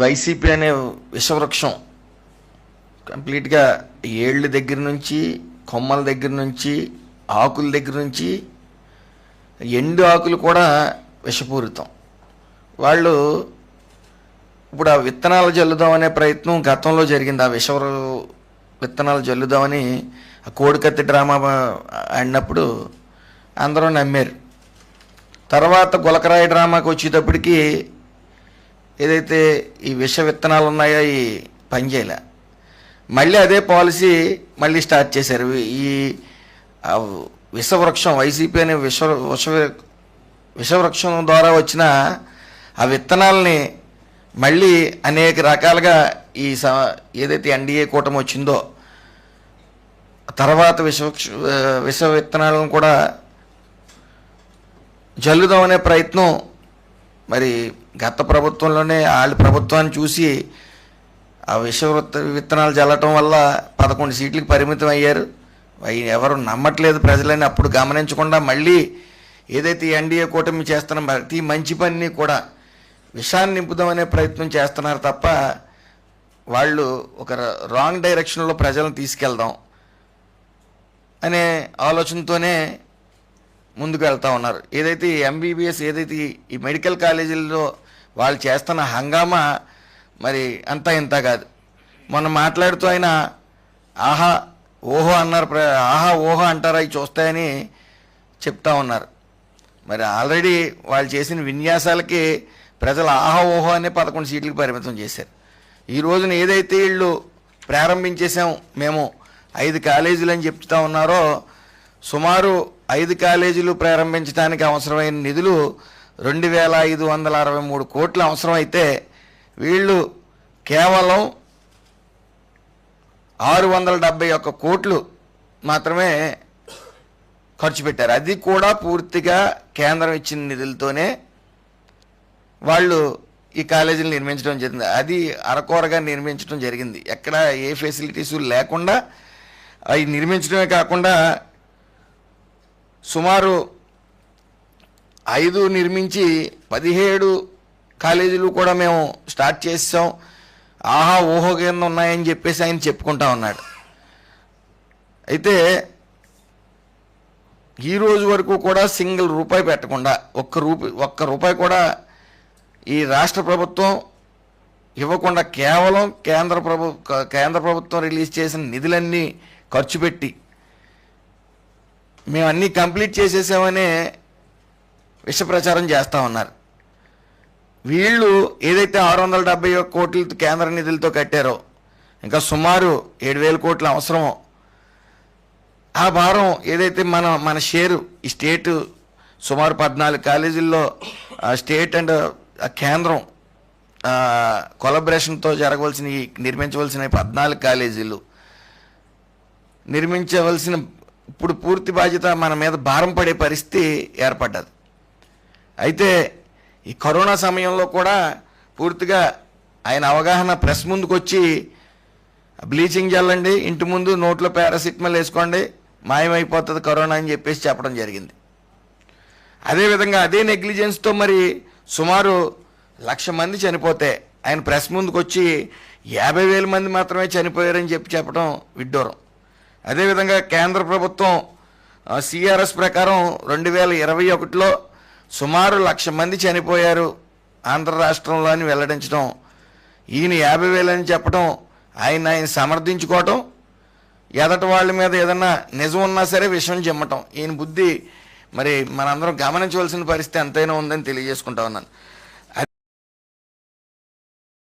YCP అనే విషవృక్షం కంప్లీట్గా ఏళ్ళ దగ్గర నుంచి కొమ్మల దగ్గర నుంచి ఆకుల దగ్గర నుంచి ఎండు ఆకులు కూడా విషపూరితం. వాళ్ళు ఇప్పుడు ఆ విత్తనాలు జల్లుదామనే ప్రయత్నం గతంలో జరిగింది. ఆ విష విత్తనాలు జల్లుదామని ఆ కోడికత్తి డ్రామా ఆడినప్పుడు అందరూ నమ్మారు. తర్వాత గులకరాయి డ్రామాకి వచ్చేటప్పటికి ఏదైతే ఈ విష విత్తనాలు ఉన్నాయో ఈ పనిచేయలే మళ్ళీ అదే పాలసీ మళ్ళీ స్టార్ట్ చేశారు. ఈ విషవృక్షం వైసీపీ అనే విష విష విషవృక్షం ద్వారా వచ్చిన ఆ విత్తనాలని మళ్ళీ అనేక రకాలుగా ఈ స ఏదైతే ఎన్డీఏ కూటమి వచ్చిందో తర్వాత విష విష విత్తనాలను కూడా జల్లుదామనే ప్రయత్నం మరి గత ప్రభుత్వంలోనే వాళ్ళ ప్రభుత్వాన్ని చూసి ఆ విషవృత్త విత్తనాలు చల్లటం వల్ల పదకొండు సీట్లకు పరిమితం అయ్యారు. ఎవరు నమ్మట్లేదు ప్రజలని అప్పుడు గమనించకుండా మళ్ళీ ఏదైతే ఎన్డీఏ కూటమి చేస్తున్న ప్రతి మంచి పనిని కూడా విషాన్ని నింపుదామనే ప్రయత్నం చేస్తున్నారు తప్ప వాళ్ళు ఒక రాంగ్ డైరెక్షన్లో ప్రజలను తీసుకెళ్దాం అనే ఆలోచనతోనే ముందుకు వెళ్తా ఉన్నారు. ఏదైతే ఎంబీబీఎస్ ఏదైతే ఈ మెడికల్ కాలేజీల్లో వాళ్ళు చేస్తున్న హంగామా మరి అంతా ఇంత కాదు. మొన్న మాట్లాడుతూ ఆయన ఆహా ఓహో అన్నారు ప్ర- ఆహా ఓహో అంటారా అవి చూస్తాయని చెప్తా ఉన్నారు. మరి ఆల్రెడీ వాళ్ళు చేసిన విన్యాసాలకి ప్రజలు ఆహా ఓహో అనే పదకొండు సీట్లకు పరిమితం చేశారు. ఈ రోజున ఏదైతే వీళ్ళు ప్రారంభించేసాం మేము ఐదు కాలేజీలు అని చెప్తా ఉన్నారో సుమారు ఐదు కాలేజీలు ప్రారంభించడానికి అవసరమైన నిధులు రెండు వేల ఐదు వందల అరవై మూడు కోట్లు అవసరమైతే వీళ్ళు కేవలం ఆరు వందల డెబ్బై ఒక్క కోట్లు మాత్రమే ఖర్చు పెట్టారు. అది కూడా పూర్తిగా కేంద్రం ఇచ్చిన నిధులతోనే వాళ్ళు ఈ కాలేజీని నిర్మించడం జరిగింది. అది అరకొరగా నిర్మించడం జరిగింది. ఎక్కడ ఏ ఫెసిలిటీస్ లేకుండా అవి నిర్మించడమే కాకుండా సుమారు ఐదు నిర్మించి పదిహేడు కాలేజీలు కూడా మేము స్టార్ట్ చేసాం. ఆహా ఊహో కింద ఉన్నాయని చెప్పేసి ఆయన చెప్పుకుంటా ఉన్నాడు. అయితే ఈ రోజు వరకు కూడా సింగిల్ రూపాయి పెట్టకుండా ఒక్క రూపాయి ఒక్క రూపాయి కూడా ఈ రాష్ట్ర ప్రభుత్వం ఇవ్వకుండా కేవలం కేంద్ర ప్రభు కేంద్ర ప్రభుత్వం రిలీజ్ చేసిన నిధులన్నీ ఖర్చు పెట్టి మేము అన్నీ కంప్లీట్ చేసేసామనే విష ప్రచారం చేస్తూ ఉన్నారు. వీళ్ళు ఏదైతే ఆరు వందల డెబ్బై ఒక కోట్ల కేంద్ర నిధులతో కట్టారో ఇంకా సుమారు ఏడు వేల కోట్ల అవసరమో ఆ భారం ఏదైతే మన మన షేరు ఈ స్టేటు సుమారు పద్నాలుగు కాలేజీల్లో ఆ స్టేట్ అండ్ ఆ కేంద్రం కొలబరేషన్తో జరగవలసిన ఈ నిర్మించవలసిన పద్నాలుగు కాలేజీలు నిర్మించవలసిన ఇప్పుడు పూర్తి బాధ్యత మన మీద భారం పడే పరిస్థితి ఏర్పడ్డది. అయితే ఈ కరోనా సమయంలో కూడా పూర్తిగా ఆయన అవగాహన ప్రెస్ ముందుకు వచ్చి బ్లీచింగ్ చల్లండి ఇంటి ముందు నోట్లో పారాసిటమాల్ వేసుకోండి మాయమైపోతుంది కరోనా అని చెప్పేసి చెప్పడం జరిగింది. అదేవిధంగా అదే నెగ్లిజెన్స్తో మరి సుమారు లక్ష మంది చనిపోతే ఆయన ప్రెస్ ముందుకు వచ్చి యాభై వేల మంది మాత్రమే చనిపోయారని చెప్పి చెప్పడం విడ్డూరం. అదేవిధంగా కేంద్ర ప్రభుత్వం సిఆర్ఎస్ ప్రకారం రెండు వేల ఇరవై ఒకటిలో సుమారు లక్ష మంది చనిపోయారు ఆంధ్ర రాష్ట్రంలో అని వెల్లడించడం. ఈయన యాభై వేలని చెప్పడం ఆయన ఆయన సమర్థించుకోవటం ఎదటి వాళ్ళ మీద ఏదన్నా నిజం ఉన్నా సరే విషయం చెమ్మటం. ఈయన బుద్ధి మరి మనందరం గమనించవలసిన పరిస్థితి ఎంతైనా ఉందని తెలియజేసుకుంటా ఉన్నాను.